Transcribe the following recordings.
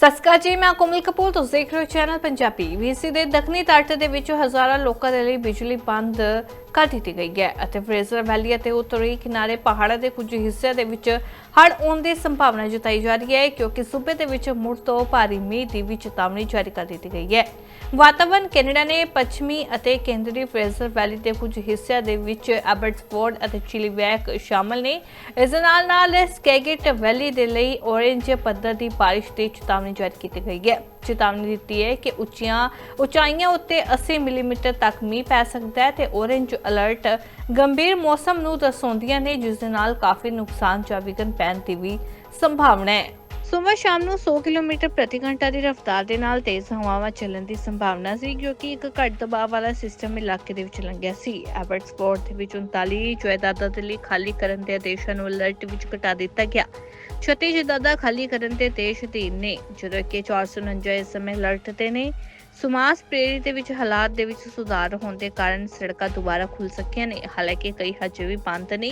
ਸਤਿ ਸ਼੍ਰੀ ਅਕਾਲ ਜੀ, ਮੈਂ ਕੋਮਲ ਕਪੂਰ, ਤੁਸੀਂ ਦੇਖ ਰਹੇ ਹੋ ਚੈਨਲ ਪੰਜਾਬੀ। ਵੀਸੀ ਦੇ ਦੱਖਣੀ ਤੱਟ ਦੇ ਵਿੱਚ ਹਜ਼ਾਰਾਂ ਲੋਕਾਂ ਦੇ ਲਈ ਬਿਜਲੀ ਬੰਦ ਕਰ ਦਿੱਤੀ ਗਈ ਹੈ ਅਤੇ ਫਰੇਜ਼ਰ ਵੈਲੀ ਅਤੇ ਉੱਤਰੀ ਕਿਨਾਰੇ ਪਹਾੜਾਂ ਦੇ ਕੁਝ ਹਿੱਸਿਆਂ ਦੇ ਵਿੱਚ ਹੜ੍ਹ ਆਉਣ ਦੀ ਸੰਭਾਵਨਾ ਜਤਾਈ ਜਾ ਰਹੀ ਹੈ, ਕਿਉਂਕਿ ਸੂਬੇ ਦੇ ਵਿੱਚ ਮੁੜ ਤੋਂ ਭਾਰੀ ਮੀਂਹ ਦੀ ਵੀ ਚੇਤਾਵਨੀ ਜਾਰੀ ਕਰ ਦਿੱਤੀ ਗਈ ਹੈ। ਵਾਤਾਵਰਣ ਕੈਨੇਡਾ ਨੇ ਪੱਛਮੀ ਅਤੇ ਕੇਂਦਰੀ ਫਰੇਜ਼ਰ ਵੈਲੀ ਦੇ ਕੁਝ ਹਿੱਸਿਆਂ ਦੇ ਵਿੱਚ ਐਬਰਟਸਫੋਰਡ ਅਤੇ ਚਿਲੀਵੈਕ ਸ਼ਾਮਲ ਨੇ। ਇਸ ਦੇ ਨਾਲ ਨਾਲ ਸਕੈਗੇਟ ਵੈਲੀ ਦੇ ਲਈ ਔਰੇਂਜ ਪੱਧਰ ਦੀ ਬਾਰਿਸ਼ ਦੀ ਚੇਤਾਵਨੀ ਜਾਰੀ ਕੀਤੀ ਗਈ ਹੈ। ਚੇਤਾਵਨੀ ਦਿੱਤੀ ਹੈ ਕਿ ਉੱਚੀਆਂ ਉਚਾਈਆਂ ਉੱਤੇ 80 ਮਿਲੀਮੀਟਰ ਤੱਕ ਮੀਂਹ ਪੈ ਸਕਦਾ ਹੈ ਤੇ ਔਰੇਂਜ ਅਲਰਟ ਗੰਭੀਰ ਮੌਸਮ ਨੂੰ ਦਰਸਾਉਂਦੀਆਂ ਨੇ, ਜਿਸ ਦੇ ਨਾਲ ਕਾਫੀ ਨੁਕਸਾਨ ਜਾਂ ਵਿਘਨ ਪੈਣ ਦੀ ਵੀ ਸੰਭਾਵਨਾ ਹੈ। ਸੋਮਵਾਰ ਸ਼ਾਮ ਨੂੰ 100 ਕਿਲੋਮੀਟਰ ਪ੍ਰਤੀ ਘੰਟਾ ਦੀ ਰਫ਼ਤਾਰ ਦੇ ਨਾਲ ਤੇਜ਼ ਹਵਾਵਾਂ ਚੱਲਣ ਦੀ ਸੰਭਾਵਨਾ ਸੀ ਕਿਉਂਕਿ ਇੱਕ ਘੱਟ ਦਬਾਅ ਵਾਲਾ ਸਿਸਟਮ ਇਲਾਕੇ ਦੇ ਵਿੱਚ ਲੰਘਿਆ ਸੀ। ਐਬਰਟਸਫੋਰਡ ਦੇ ਵਿੱਚ 39 ਜਾਇਦਾਦਾਂ ਦੇ ਲਈ ਖਾਲੀ ਕਰਨ ਦੇ ਆਦੇਸ਼ਾਂ ਨੂੰ ਅਲਰਟ ਵਿੱਚ ਘਟਾ ਦਿੱਤਾ ਗਿਆ। 36 ਜਾਇਦਾਦਾਂ ਖਾਲੀ ਕਰਨ ਦੇ ਦੇਸ਼ ਅਧੀਨ ਨੇ। ਜਦੋਂ ਕਿ 449 ਇਸ ਸਮੇਂ ਅਲਰਟ ਤੇ ਨੇ, ਸੁਮਾਸ ਪ੍ਰੇਰੀ ਦੇ ਵਿੱਚ ਹਾਲਾਤ ਦੇ ਵਿੱਚ ਸੁਧਾਰ ਹੋਣ ਦੇ ਕਾਰਨ ਸੜਕਾਂ ਦੁਬਾਰਾ ਖੁੱਲ ਸਕੀਆਂ ਨੇ। ਹਾਲਾਂਕਿ ਕਈ ਹਜੇ ਵੀ ਬੰਦ ਨੇ।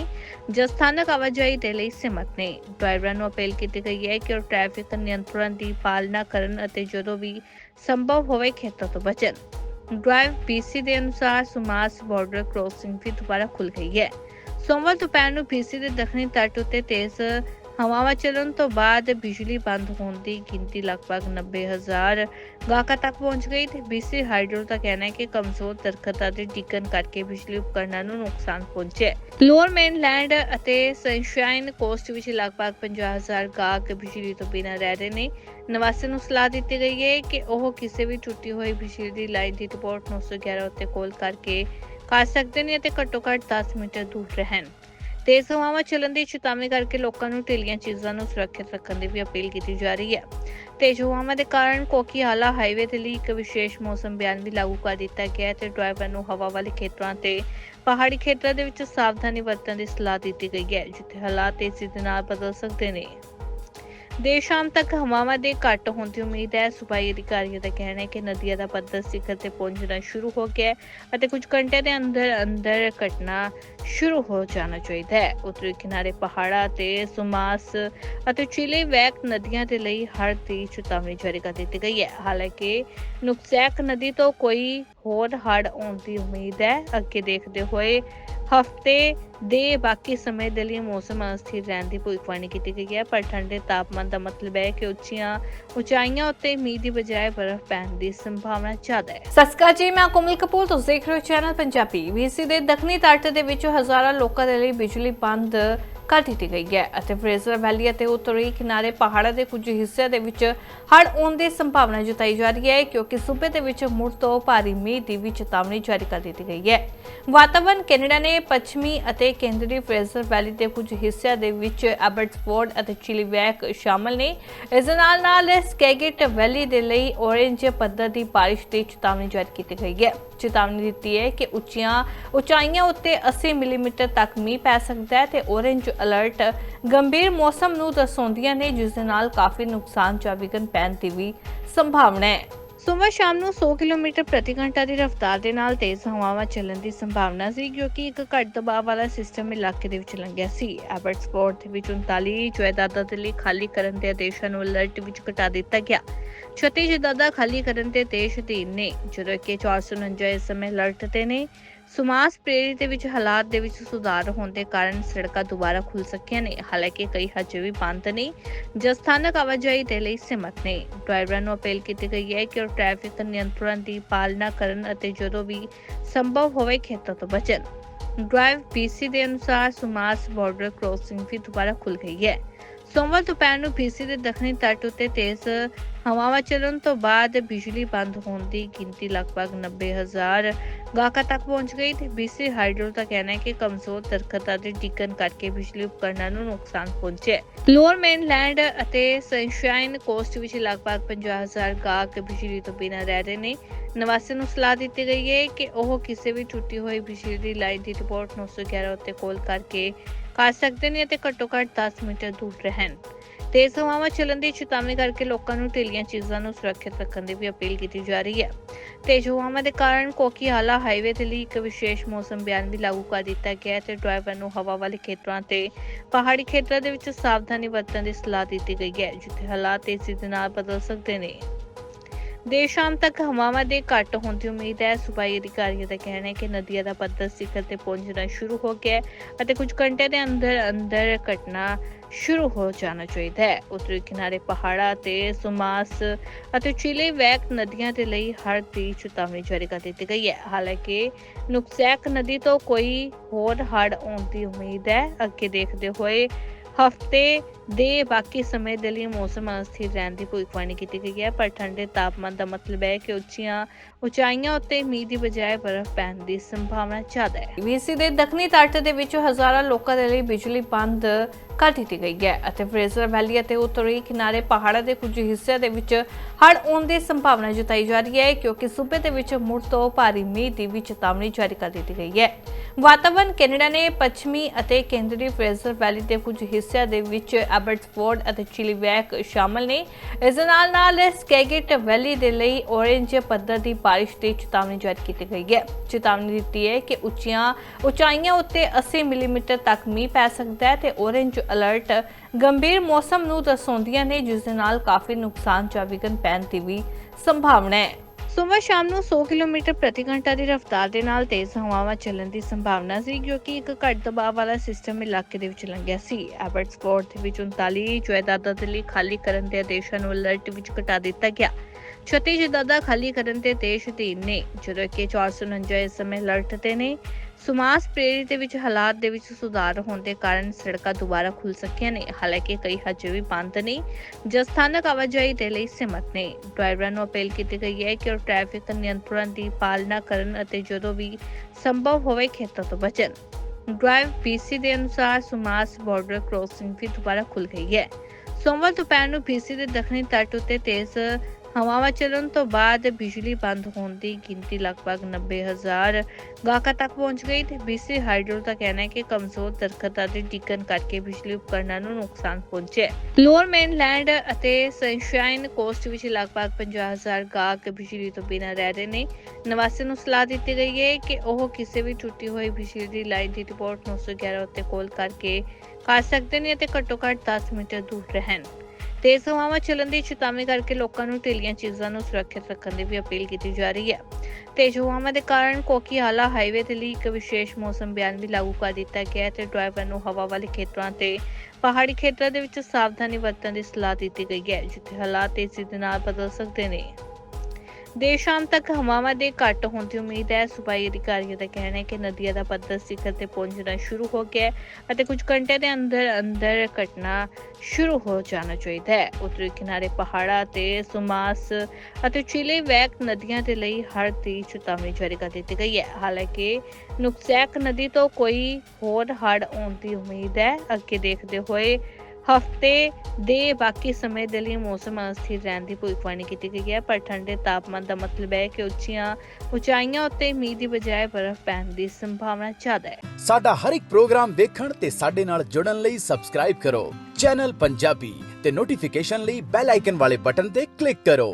ਜੋ ਸਥਾਨਕ ਆਵਾਜਾਈ ਦੇ ਲਈ ਸੀਮਤ ਨੇ। ਡਰਾਈਵਰਾਂ ਨੂੰ ਅਪੀਲ ਕੀਤੀ ਗਈ ਹੈ ਕਿ ਟ੍ਰੈਫਿਕ ਨਿਯੰਤਰਣ ਦੀ ਪਾਲਣਾ ਕਰਨ ਅਤੇ ਜਦੋਂ ਵੀ ਸੰਭਵ ਹੋਵੇ ਖੇਤਾਂ ਤੋਂ ਬਚਣ। ਡਰਾਈਵ ਪੀਸੀ ਦੇ ਅਨੁਸਾਰ ਸੁਮਾਸ ਬਾਰਡਰ ਕ੍ਰੋਸਿੰਗ ਵੀ ਦੁਬਾਰਾ ਖੁੱਲ ਗਈ ਹੈ। ਸੋਮਵਾਰ ਦੁਪਹਿਰ ਨੂੰ ਪੀਸੀ ਦੇ ਦੱਖਣੀ ਤੱਟ ਉੱਤੇ ਤੇਜ਼ ਹਵਾਵਾਂ ਚੱਲਣ ਤੋਂ ਬਾਅਦ ਬਿਜਲੀ ਬੰਦ ਹੋਣ ਦੀ ਗਿਣਤੀ ਲਗਭਗ 90000 ਗਾਹਕਾਂ ਤੱਕ ਪਹੁੰਚ ਗਈ ਤੇ ਬੀਸੀ ਹਾਈਡਰੋ ਦਾ ਕਹਿਣਾ ਹੈ ਕਿ ਕਮਜ਼ੋਰ ਦਰਖਤਾਂ ਦੇ ਡਿੱਗਣ ਕਰਕੇ ਬਿਜਲੀ ਉਪਕਰਣਾਂ ਨੂੰ ਨੁਕਸਾਨ ਪਹੁੰਚਿਆ ਲੋਅਰ ਮੇਨਲੈਂਡ ਅਤੇ ਸਨਸ਼ਾਈਨ ਕੋਸਟ ਵਿੱਚ ਲਗਭਗ 50000 ਗਾਹਕ ਬਿਜਲੀ ਤੋਂ ਬਿਨਾਂ ਰਹਿ ਰਹੇ ਨੇ। ਨਿਵਾਸੀਆਂ ਨੂੰ ਸਲਾਹ ਦਿੱਤੀ ਗਈ ਹੈ ਕਿ ਉਹ ਕਿਸੇ ਵੀ ਟੁੱਟੀ ਹੋਈ ਬਿਜਲੀ ਦੀ ਲਾਈਨ ਦੀ ਰਿਪੋਰਟ 911 ਉੱਤੇ ਕਾਲ ਕਰਕੇ ਕਰ ਸਕਦੇ ਨੇ ਅਤੇ ਘੱਟੋ ਘੱਟ 10 ਮੀਟਰ ਦੂਰ ਰਹਿਣ। ਤੇਜ਼ ਹਵਾਵਾਂ ਚੱਲਣ ਦੀ ਚੇਤਾਵਨੀ ਕਰਕੇ ਲੋਕਾਂ ਨੂੰ ਢਿੱਲੀਆਂ ਚੀਜ਼ਾਂ ਨੂੰ ਸੁਰੱਖਿਅਤ ਰੱਖਣ ਦੀ ਵੀ ਅਪੀਲ ਕੀਤੀ ਜਾ ਰਹੀ ਹੈ। ਤੇਜ਼ ਹਵਾਵਾਂ ਦੇ ਕਾਰਨ ਕੋਕੀਹਾਲਾ ਹਾਈਵੇ ਦੇ ਲਈ ਇੱਕ ਵਿਸ਼ੇਸ਼ ਮੌਸਮ ਬਿਆਨ ਵੀ ਲਾਗੂ ਕਰ ਦਿੱਤਾ ਗਿਆ ਹੈ ਤੇ ਡਰਾਈਵਰ ਨੂੰ ਹਵਾ ਵਾਲੇ ਖੇਤਰਾਂ ਤੇ ਪਹਾੜੀ ਖੇਤਰਾਂ ਦੇ ਵਿੱਚ ਸਾਵਧਾਨੀ ਵਰਤਣ ਦੀ ਸਲਾਹ ਦਿੱਤੀ ਗਈ ਹੈ, ਜਿੱਥੇ ਹਾਲਾਤ ਤੇਜ਼ੀ ਦੇ ਨਾਲ ਬਦਲ ਸਕਦੇ ਨੇ। ਦੇਰ ਸ਼ਾਮ ਤੱਕ ਹਵਾਵਾਂ ਦੇ ਘੱਟ ਹੋਣ ਦੀ ਉਮੀਦ ਹੈ। ਸੂਬਾਈ ਅਧਿਕਾਰੀਆਂ ਦਾ ਕਹਿਣਾ ਹੈ ਕਿ ਨਦੀਆਂ ਦਾ ਪੱਧਰ ਸਿਖਰ ਤੇ ਪਹੁੰਚਣਾ ਸ਼ੁਰੂ ਹੋ ਗਿਆ ਹੈ ਅਤੇ ਕੁਝ ਘੰਟੇ ਦੇ ਅੰਦਰ ਅੰਦਰ ਘਟਨਾ ਸ਼ੁਰੂ ਹੋ ਜਾਣਾ ਚਾਹੀਦਾ ਹੈ। ਉੱਤਰੀ ਕਿਨਾਰੇ ਪਹਾੜਾਂ ਤੇ ਸੁਮਾਸ ਅਤੇ ਚੀਲੇ ਵੈਕ ਨਦੀਆਂ ਦੇ ਲਈ ਹੜ੍ਹ ਦੀ ਚੇਤਾਵਨੀ ਜਾਰੀ ਕਰ ਦਿੱਤੀ ਗਈ ਹੈ। ਹਾਲਾਂਕਿ ਨੁਕਸੈਕ ਨਦੀ ਤੋਂ ਕੋਈ ਹੋਰ ਹੜ੍ਹ ਆਉਣ ਦੀ ਉਮੀਦ ਹੈ। ਅੱਗੇ ਦੇਖਦੇ ਹੋਏ ਹਫ਼ਤੇ ਦੇ ਬਾਕੀ ਸਮੇਂ ਦੇ ਲਈ ਮੌਸਮ ਅਸਥਿਰ ਰਹਿਣ ਦੀ ਭਵਿੱਖਬਾਣੀ ਕੀਤੀ ਗਈ ਹੈ, ਪਰ ਠੰਡੇ ਤਾਪਮਾਨ ਦਾ ਮਤਲਬ ਹੈ ਕਿ ਉੱਚੀਆਂ ਉਚਾਈਆਂ ਉੱਤੇ ਮੀਂਹ ਦੀ ਬਜਾਏ ਬਰਫ਼ ਪੈਣ ਦੀ ਸੰਭਾਵਨਾ ਜ਼ਿਆਦਾ ਹੈ। ਸਤਿ ਸ਼੍ਰੀ ਅਕਾਲ ਜੀ, ਮੈਂ ਕੋਮਲ ਕਪੂਰ, ਤੁਸੀਂ ਦੇਖ ਰਹੇ ਹੋ ਚੈਨਲ ਪੰਜਾਬੀ। ਵੀਸੀ ਦੇ ਦੱਖਣੀ ਤੱਟ ਦੇ ਵਿੱਚ ਹਜ਼ਾਰਾਂ ਲੋਕਾਂ ਦੇ ਲਈ ਬਿਜਲੀ ਬੰਦ ਕਰ ਦਿੱਤੀ ਗਈ ਹੈ ਅਤੇ ਫਰੇਜ਼ਰ ਵੈਲੀ ਅਤੇ ਉੱਤਰੀ ਕਿਨਾਰੇ ਪਹਾੜਾਂ ਦੇ ਕੁਝ ਹਿੱਸਿਆਂ ਦੇ ਵਿੱਚ ਹੜ੍ਹ ਆਉਣ ਦੀ ਸੰਭਾਵਨਾ ਜਤਾਈ ਜਾ ਰਹੀ ਹੈ, ਕਿਉਂਕਿ ਸੂਬੇ ਦੇ ਵਿੱਚ ਮੁੜ ਤੋਂ ਭਾਰੀ ਮੀਂਹ ਦੀ ਵੀ ਚੇਤਾਵਨੀ ਜਾਰੀ ਕਰ ਦਿੱਤੀ ਗਈ ਹੈ। ਵਾਤਾਵਰਣ ਕੈਨੇਡਾ ਨੇ ਪੱਛਮੀ ਅਤੇ ਕੇਂਦਰੀ ਫਰੇਜ਼ਰ ਵੈਲੀ ਦੇ ਕੁਝ ਹਿੱਸਿਆਂ ਦੇ ਵਿੱਚ ਐਬਰਟਸਫੋਰਡ ਅਤੇ ਚਿਲੀਵੈਕ ਸ਼ਾਮਲ ਨੇ। ਇਸ ਦੇ ਨਾਲ ਨਾਲ ਸਕੈਗੇਟ ਵੈਲੀ ਦੇ ਲਈ ਔਰੇਂਜ ਪੱਧਰ ਦੀ ਬਾਰਿਸ਼ ਦੀ ਚੇਤਾਵਨੀ ਜਾਰੀ ਕੀਤੀ ਗਈ ਹੈ। ਚੇਤਾਵਨੀ ਦਿੱਤੀ ਹੈ ਕਿ ਉੱਚੀਆਂ ਉਚਾਈਆਂ ਉੱਤੇ 80 ਮਿਲੀਮੀਟਰ ਤੱਕ ਮੀਂਹ ਪੈ ਸਕਦਾ ਹੈ ਤੇ ਔਰੇਂਜ ਅਲਰਟ ਗੰਭੀਰ ਮੌਸਮ ਨੂੰ ਦਰਸਾਉਂਦੀਆਂ ਨੇ, ਜਿਸ ਦੇ ਨਾਲ ਕਾਫੀ ਨੁਕਸਾਨ ਜਾਂ ਵਿਘਨ ਪੈਣ ਦੀ ਵੀ ਸੰਭਾਵਨਾ ਹੈ। ਸੋਮਵਾਰ ਸ਼ਾਮ ਨੂੰ 100 ਕਿਲੋਮੀਟਰ ਪ੍ਰਤੀ ਘੰਟਾ ਦੀ ਰਫ਼ਤਾਰ ਦੇ ਨਾਲ ਤੇਜ਼ ਹਵਾਵਾਂ ਚੱਲਣ ਦੀ ਸੰਭਾਵਨਾ ਸੀ, ਕਿਉਂਕਿ ਇੱਕ ਘੱਟ ਦਬਾਅ ਵਾਲਾ ਸਿਸਟਮ ਇਲਾਕੇ ਦੇ ਵਿੱਚ ਲੰਘਿਆ ਸੀ। ਐਬਰਟਸਫੋਰਡ ਦੇ ਵਿੱਚ 39 ਜਾਇਦਾਦਾਂ ਦੇ ਲਈ ਖਾਲੀ ਕਰਨ ਦੇ ਆਦੇਸ਼ਾਂ ਨੂੰ ਅਲਰਟ ਵਿੱਚ ਘਟਾ ਦਿੱਤਾ ਗਿਆ। 36 ਜਾਇਦਾਦਾਂ ਖਾਲੀ ਕਰਨ ਦੇ ਆਦੇਸ਼ ਅਧੀਨ ਨੇ, ਜਦੋਂ ਕਿ 449 ਇਸ ਸਮੇਂ ਅਲਰਟ ਤੇ ਨੇ। ਸੁਮਾਸ ਪ੍ਰੇਰੀ ਦੇ ਵਿੱਚ ਹਾਲਾਤ ਦੇ ਵਿੱਚ ਸੁਧਾਰ ਹੋਣ ਦੇ ਕਾਰਨ ਸੜਕਾਂ ਦੁਬਾਰਾ ਖੁੱਲ ਸਕੀਆਂ ਨੇ। ਹਾਲਾਂਕਿ ਕਈ ਹਜੇ ਵੀ ਬੰਦ ਨੇ, ਜੋ ਸਥਾਨਕ ਆਵਾਜਾਈ ਦੇ ਲਈ ਸੀਮਤ ਨੇ। ਡਰਾਈਵਰਾਂ ਨੂੰ ਅਪੀਲ ਕੀਤੀ ਗਈ ਹੈ ਕਿ ਉਹ ਟ੍ਰੈਫਿਕ ਨਿਯੰਤਰਣ ਦੀ ਪਾਲਣਾ ਕਰਨ ਅਤੇ ਜਦੋਂ ਵੀ ਸੰਭਵ ਹੋਵੇ ਖੇਤਾਂ ਤੋਂ ਬਚਣ। ਡਰਾਈਵ ਪੀਸੀ ਦੇ ਅਨੁਸਾਰ ਸੁਮਾਸ ਬਾਰਡਰ ਕ੍ਰੋਸਿੰਗ ਵੀ ਦੁਬਾਰਾ ਖੁੱਲ ਗਈ ਹੈ। ਸੋਮਵਾਰ ਦੁਪਹਿਰ ਨੂੰ ਬੀਸੀ ਦੇ ਦੱਖਣੀ ਤੱਟ ਉੱਤੇ ਤੇਜ਼ ਹਵਾਵਾਂ ਚੱਲਣ ਤੋਂ ਬਾਅਦ ਬਿਜਲੀ ਬੰਦ ਹੋਣ ਦੀ ਗਿਣਤੀ ਲਗਭਗ 90000 ਗਾਹਕਾਂ ਤੱਕ ਪਹੁੰਚ ਗਈ ਤੇ ਬੀਸੀ ਹਾਈਡਰੋ ਦਾ ਕਹਿਣਾ ਹੈ ਕਿ ਕਮਜ਼ੋਰ ਦਰਖਤਾਂ ਦੇ ਡਿੱਗਣ ਕਰਕੇ ਬਿਜਲੀ ਉਪਕਰਣਾਂ ਨੂੰ ਨੁਕਸਾਨ ਪਹੁੰਚਿਆ ਲੋਅਰ ਮੇਨਲੈਂਡ ਅਤੇ ਸਨਸ਼ਾਈਨ ਕੋਸਟ ਵਿੱਚ ਲਗਭਗ 50000 ਗਾਹਕ ਬਿਜਲੀ ਤੋਂ ਬਿਨਾਂ ਰਹਿ ਰਹੇ ਨੇ। ਨਿਵਾਸੀਆਂ ਨੂੰ ਸਲਾਹ ਦਿੱਤੀ ਗਈ ਹੈ ਕਿ ਉਹ ਕਿਸੇ ਵੀ ਟੁੱਟੀ ਹੋਈ ਬਿਜਲੀ ਦੀ ਲਾਈਨ ਦੀ ਰਿਪੋਰਟ 911 ਉੱਤੇ ਕਾਲ ਕਰਕੇ ਕਰ ਸਕਦੇ ਨੇ ਅਤੇ ਘੱਟੋ ਘੱਟ 10 ਮੀਟਰ ਦੂਰ ਰਹਿਣ। ਤੇਜ਼ ਹਵਾਵਾਂ ਚੱਲਣ ਦੀ ਚੇਤਾਵਨੀ ਕਰਕੇ ਲੋਕਾਂ ਨੂੰ ਢਿੱਲੀਆਂ ਚੀਜ਼ਾਂ ਨੂੰ ਸੁਰੱਖਿਅਤ ਰੱਖਣ ਦੀ ਵੀ ਅਪੀਲ ਕੀਤੀ ਜਾ ਰਹੀ ਹੈ। ਤੇਜ਼ ਹਵਾਵਾਂ ਦੇ ਕਾਰਨ ਕੋਕੀਹਾਲਾ ਹਾਈਵੇ ਦੇ ਲਈ ਇੱਕ ਵਿਸ਼ੇਸ਼ ਮੌਸਮ ਬਿਆਨ ਵੀ ਲਾਗੂ ਕਰ ਦਿੱਤਾ ਗਿਆ ਹੈ ਤੇ ਡਰਾਈਵਰ ਨੂੰ ਹਵਾ ਵਾਲੇ ਖੇਤਰਾਂ ਤੇ ਪਹਾੜੀ ਖੇਤਰਾਂ ਦੇ ਵਿੱਚ ਸਾਵਧਾਨੀ ਵਰਤਣ ਦੀ ਸਲਾਹ ਦਿੱਤੀ ਗਈ ਹੈ, ਜਿੱਥੇ ਹਾਲਾਤ ਤੇਜ਼ੀ ਦੇ ਨਾਲ ਬਦਲ ਸਕਦੇ ਨੇ। ਦੇਰ ਸ਼ਾਮ ਤੱਕ ਹਵਾਵਾਂ ਦੇ ਘੱਟ ਹੋਣ ਦੀ ਉਮੀਦ ਹੈ। ਸੂਬਾਈ ਅਧਿਕਾਰੀਆਂ ਦਾ ਕਹਿਣਾ ਹੈ ਕਿ ਨਦੀਆਂ ਦਾ ਪੱਧਰ ਸਿਖਰ ਤੇ ਪਹੁੰਚਣਾ ਸ਼ੁਰੂ ਹੋ ਗਿਆ ਹੈ ਅਤੇ ਕੁਝ ਘੰਟੇ ਦੇ ਅੰਦਰ ਅੰਦਰ ਘਟਨਾ ਸ਼ੁਰੂ ਹੋ ਜਾਣਾ ਚਾਹੀਦਾ ਹੈ। ਉੱਤਰੀ ਕਿਨਾਰੇ ਪਹਾੜਾਂ ਤੇ ਸੁਮਾਸ ਅਤੇ ਚੀਲੇ ਵੈਕ ਨਦੀਆਂ ਦੇ ਲਈ ਹੜ੍ਹ ਦੀ ਚੇਤਾਵਨੀ ਜਾਰੀ ਕਰ ਦਿੱਤੀ ਗਈ ਹੈ। ਹਾਲਾਂਕਿ ਨੁਕਸੈਕ ਨਦੀ ਤੋਂ ਕੋਈ ਹੋਰ ਹੜ੍ਹ ਆਉਣ ਦੀ ਉਮੀਦ ਹੈ। ਅੱਗੇ ਦੇਖਦੇ ਹੋਏ ਹਫ਼ਤੇ ਦੇ ਬਾਕੀ ਸਮੇਂ ਦੇ ਲਈ ਮੌਸਮ ਅਸਥਿਰ ਰਹਿਣ ਦੀ ਭਵਿੱਖਬਾਣੀ ਕੀਤੀ ਗਈ ਹੈ, ਪਰ ਠੰਡੇ ਤਾਪਮਾਨ ਦਾ ਮਤਲਬ ਹੈ ਕਿ ਉੱਚੀਆਂ ਉਚਾਈਆਂ ਉੱਤੇ ਮੀਂਹ ਦੀ ਬਜਾਏ ਬਰਫ਼ ਪੈਣ ਦੀ ਸੰਭਾਵਨਾ ਜ਼ਿਆਦਾ ਹੈ। ਵੀਸੀ ਦੇ ਦੱਖਣੀ ਤੱਟ ਦੇ ਵਿੱਚ ਹਜ਼ਾਰਾਂ ਲੋਕਾਂ ਦੇ ਲਈ ਬਿਜਲੀ ਬੰਦ ਕਰ ਦਿੱਤੀ ਗਈ ਹੈ ਅਤੇ ਫਰੇਜ਼ਰ ਵੈਲੀ ਅਤੇ ਉੱਤਰੀ ਕਿਨਾਰੇ ਪਹਾੜਾਂ ਦੇ ਕੁਝ ਹਿੱਸਿਆਂ ਦੇ ਵਿੱਚ ਹੜ੍ਹ ਆਉਣ ਦੀ ਸੰਭਾਵਨਾ ਜਤਾਈ ਜਾ ਰਹੀ ਹੈ, ਕਿਉਂਕਿ ਸੂਬੇ ਦੇ ਵਿੱਚ ਮੁੜ ਤੋਂ ਭਾਰੀ ਮੀਂਹ ਦੀ ਵੀ ਚੇਤਾਵਨੀ ਜਾਰੀ ਕਰ ਦਿੱਤੀ ਗਈ ਹੈ। ਵਾਤਾਵਰਣ ਕੈਨੇਡਾ ਨੇ ਪੱਛਮੀ ਅਤੇ ਕੇਂਦਰੀ ਫਰੇਜ਼ਰ ਵੈਲੀ ਦੇ ਕੁਝ ਹਿੱਸਿਆਂ ਦੇ ਵਿੱਚ ਐਬਰਟਸਫੋਰਡ ਅਤੇ ਚਿਲੀਵੈਕ ਸ਼ਾਮਲ ਨੇ। ਇਸ ਦੇ ਨਾਲ ਨਾਲ ਸਕੈਗੇਟ ਵੈਲੀ ਦੇ ਲਈ ਔਰੇਂਜ ਪੱਧਰ ਦੀ ਬਾਰਿਸ਼ ਦੀ ਚੇਤਾਵਨੀ ਜਾਰੀ ਕੀਤੀ ਗਈ ਹੈ। ਚੇਤਾਵਨੀ ਦਿੱਤੀ ਹੈ ਕਿ ਉੱਚੀਆਂ, ਉਚਾਈਆਂ ਉੱਤੇ 80 ਮਿਲੀਮੀਟਰ ਤੱਕ ਮੀਂਹ ਪੈ ਸਕਦਾ ਹੈ ਤੇ ਔਰੇਂਜ ਅਲਰਟ ਗੰਭੀਰ ਮੌਸਮ ਨੂੰ ਦਰਸਾਉਂਦੀਆਂ ਨੇ, ਜਿਸ ਦੇ ਨਾਲ ਕਾਫੀ ਨੁਕਸਾਨ ਜਾਂ ਵਿਘਨ ਪੈਣ ਦੀ ਵੀ ਸੰਭਾਵਨਾ ਹੈ। ਸੋਮਵਾਰ ਸ਼ਾਮ ਨੂੰ 100 ਕਿਲੋਮੀਟਰ ਪ੍ਰਤੀ ਘੰਟਾ ਦੀ ਰਫ਼ਤਾਰ ਦੇ ਨਾਲ ਤੇਜ਼ ਹਵਾਵਾਂ ਚੱਲਣ ਦੀ ਸੰਭਾਵਨਾ ਸੀ ਕਿਉਂਕਿ ਇੱਕ ਘੱਟ ਦਬਾਅ ਵਾਲਾ ਸਿਸਟਮ ਇਲਾਕੇ ਦੇ ਵਿੱਚ ਲੰਘਿਆ ਸੀ। ਐਬਰਟਸਫੋਰਡ ਦੇ ਵਿੱਚ 39 ਜਾਇਦਾਦਾਂ ਦੇ ਲਈ ਖਾਲੀ ਕਰਨ ਦੇ ਆਦੇਸ਼ਾਂ ਨੂੰ ਅਲਰਟ ਵਿੱਚ ਘਟਾ ਦਿੱਤਾ ਗਿਆ। 36 ਜਾਇਦਾਦਾਂ ਖਾਲੀ ਕਰਨ ਦੇ ਦੇਸ਼ ਅਧੀਨ ਨੇ, ਜਦੋਂ ਕਿ 449 ਇਸ ਸਮੇਂ ਅਲਰਟ ਤੇ ਨੇ। ਸੁਮਾਸ ਪ੍ਰੇਰੀ ਦੇ ਵਿੱਚ ਹਾਲਾਤ ਦੇ ਵਿੱਚ ਸੁਧਾਰ ਹੋਣ ਦੇ ਕਾਰਨ ਸੜਕਾਂ ਦੁਬਾਰਾ ਖੁੱਲ ਸਕੀਆਂ ਨੇ। ਹਾਲਾਂਕਿ ਕਈ ਹਜੇ ਵੀ ਬੰਦ ਨੇ, ਜੋ ਸਥਾਨਕ ਆਵਾਜਾਈ ਦੇ ਲਈ ਸੀਮਤ ਨੇ। ਡਰਾਈਵਰਾਂ ਨੂੰ ਅਪੀਲ ਕੀਤੀ ਗਈ ਹੈ ਕਿ ਉਹ ਟ੍ਰੈਫਿਕ ਨਿਯੰਤਰਣ ਦੀ ਪਾਲਣਾ ਕਰਨ ਅਤੇ ਜਦੋਂ ਵੀ ਸੰਭਵ ਹੋਵੇ ਖੇਤਾਂ ਤੋਂ ਬਚਣ। ਡਰਾਈਵ ਪੀਸੀ ਦੇ ਅਨੁਸਾਰ ਸੁਮਾਸ ਬਾਰਡਰ ਕ੍ਰੋਸਿੰਗ ਵੀ ਦੁਬਾਰਾ ਖੁੱਲ ਗਈ ਹੈ। ਸੋਮਵਾਰ ਦੁਪਹਿਰ ਨੂੰ ਪੀਸੀ ਦੇ ਦੱਖਣੀ ਤੱਟ ਉੱਤੇ ਤੇਜ਼ ਹਵਾਵਾਂ ਚੱਲਣ ਤੋਂ ਬਾਅਦ ਬਿਜਲੀ ਬੰਦ ਹੋਣ ਦੀ ਗਿਣਤੀ ਲਗਭਗ 90000 ਗਾਹਕਾਂ ਤੱਕ ਪਹੁੰਚ ਗਈ ਤੇ ਬੀਸੀ ਹਾਈਡਰੋ ਦਾ ਕਹਿਣਾ ਹੈ ਕਿ ਕਮਜ਼ੋਰ ਦਰਖਤਾਂ ਦੇ ਡਿੱਗਣ ਕਰਕੇ ਬਿਜਲੀ ਉਪਕਰਣਾਂ ਨੂੰ ਨੁਕਸਾਨ ਪਹੁੰਚਿਆ ਲੋਅਰ ਮੇਨਲੈਂਡ ਅਤੇ ਸਨਸ਼ਾਈਨ ਕੋਸਟ ਵਿੱਚ ਲਗਭਗ 50000 ਗਾਹਕ ਬਿਜਲੀ ਤੋਂ ਬਿਨਾਂ ਰਹਿ ਰਹੇ ਨੇ। ਨਿਵਾਸੀਆਂ ਨੂੰ ਸਲਾਹ ਦਿੱਤੀ ਗਈ ਹੈ ਕਿ ਉਹ ਕਿਸੇ ਵੀ ਟੁੱਟੀ ਹੋਈ ਬਿਜਲੀ ਦੀ ਲਾਈਨ ਦੀ ਰਿਪੋਰਟ 911 ਉੱਤੇ ਕਾਲ ਕਰਕੇ ਕਰ ਸਕਦੇ ਨੇ ਅਤੇ ਘੱਟੋ ਘੱਟ 10 ਮੀਟਰ ਦੂਰ ਰਹਿਣ। ਤੇਜ਼ ਹਵਾਵਾਂ ਚੱਲਣ ਦੀ ਚੇਤਾਵਨੀ ਕਰਕੇ ਲੋਕਾਂ ਨੂੰ ਢਿੱਲੀਆਂ ਚੀਜ਼ਾਂ ਨੂੰ ਸੁਰੱਖਿਅਤ ਰੱਖਣ ਦੀ ਵੀ ਅਪੀਲ ਕੀਤੀ ਜਾ ਰਹੀ ਹੈ। ਤੇਜ਼ ਹਵਾਵਾਂ ਦੇ ਕਾਰਨ ਕੋਕੀਹਾਲਾ ਹਾਈਵੇ ਦੇ ਲਈ ਇੱਕ ਵਿਸ਼ੇਸ਼ ਮੌਸਮ ਬਿਆਨ ਵੀ ਲਾਗੂ ਕਰ ਦਿੱਤਾ ਗਿਆ ਹੈ ਤੇ ਡਰਾਈਵਰ ਨੂੰ ਹਵਾ ਵਾਲੇ ਖੇਤਰਾਂ ਤੇ ਪਹਾੜੀ ਖੇਤਰਾਂ ਦੇ ਵਿੱਚ ਸਾਵਧਾਨੀ ਵਰਤਣ ਦੀ ਸਲਾਹ ਦਿੱਤੀ ਗਈ ਹੈ, ਜਿੱਥੇ ਹਾਲਾਤ ਤੇਜ਼ੀ ਦੇ ਨਾਲ ਬਦਲ ਸਕਦੇ ਨੇ। ਦੇਰ ਸ਼ਾਮ ਤੱਕ ਹਵਾਵਾਂ ਦੇ ਘੱਟ ਹੋਣ ਦੀ ਉਮੀਦ ਹੈ। ਸੂਬਾਈ ਅਧਿਕਾਰੀਆਂ ਦਾ ਕਹਿਣਾ ਹੈ ਕਿ ਨਦੀਆਂ ਦਾ ਪੱਧਰ ਸਿਖਰ ਤੇ ਪਹੁੰਚਣਾ ਸ਼ੁਰੂ ਹੋ ਗਿਆ ਹੈ ਅਤੇ ਕੁਝ ਘੰਟੇ ਦੇ ਅੰਦਰ ਅੰਦਰ ਘਟਨਾ ਸ਼ੁਰੂ ਹੋ ਜਾਣਾ ਚਾਹੀਦਾ ਹੈ। ਉੱਤਰੀ ਕਿਨਾਰੇ ਪਹਾੜਾਂ ਤੇ ਸੁਮਾਸ ਅਤੇ ਚਿਲੇ ਵੈਕ ਨਦੀਆਂ ਦੇ ਲਈ ਹੜ੍ਹ ਦੀ ਚੇਤਾਵਨੀ ਜਾਰੀ ਕਰ ਦਿੱਤੀ ਗਈ ਹੈ। ਹਾਲਾਂਕਿ ਨੁਕਸੈਕ ਨਦੀ ਤੋਂ ਕੋਈ ਹੋਰ ਹੜ੍ਹ ਆਉਣ ਦੀ ਉਮੀਦ ਹੈ। ਅੱਗੇ ਦੇਖਦੇ ਹੋਏ ਹਫ਼ਤੇ ਦੇ ਬਾਕੀ ਸਮੇਂ ਦੇ ਲਈ ਮੌਸਮ ਅਸਥਿਰ ਰਹਿਣ ਦੀ ਭਵਿੱਖਬਾਣੀ ਕੀਤੀ ਗਈ ਹੈ, ਪਰ ਠੰਡੇ ਤਾਪਮਾਨ ਦਾ ਮਤਲਬ ਹੈ ਕਿ ਉੱਚੀਆਂ ਉਚਾਈਆਂ ਉੱਤੇ ਮੀਂਹ ਦੀ ਬਜਾਏ ਬਰਫ਼ ਪੈਣ ਦੀ ਸੰਭਾਵਨਾ ਜ਼ਿਆਦਾ ਹੈ। ਸਾਡਾ ਹਰ ਇੱਕ ਪ੍ਰੋਗਰਾਮ ਦੇਖਣ ਤੇ ਸਾਡੇ ਨਾਲ ਜੁੜਨ ਲਈ ਸਬਸਕ੍ਰਾਈਬ ਕਰੋ। ਚੈਨਲ ਪੰਜਾਬੀ ਤੇ ਨੋਟੀਫਿਕੇਸ਼ਨ ਲਈ ਬੈਲ ਆਈਕਨ ਵਾਲੇ ਬਟਨ ਤੇ ਕਲਿੱਕ ਕਰੋ।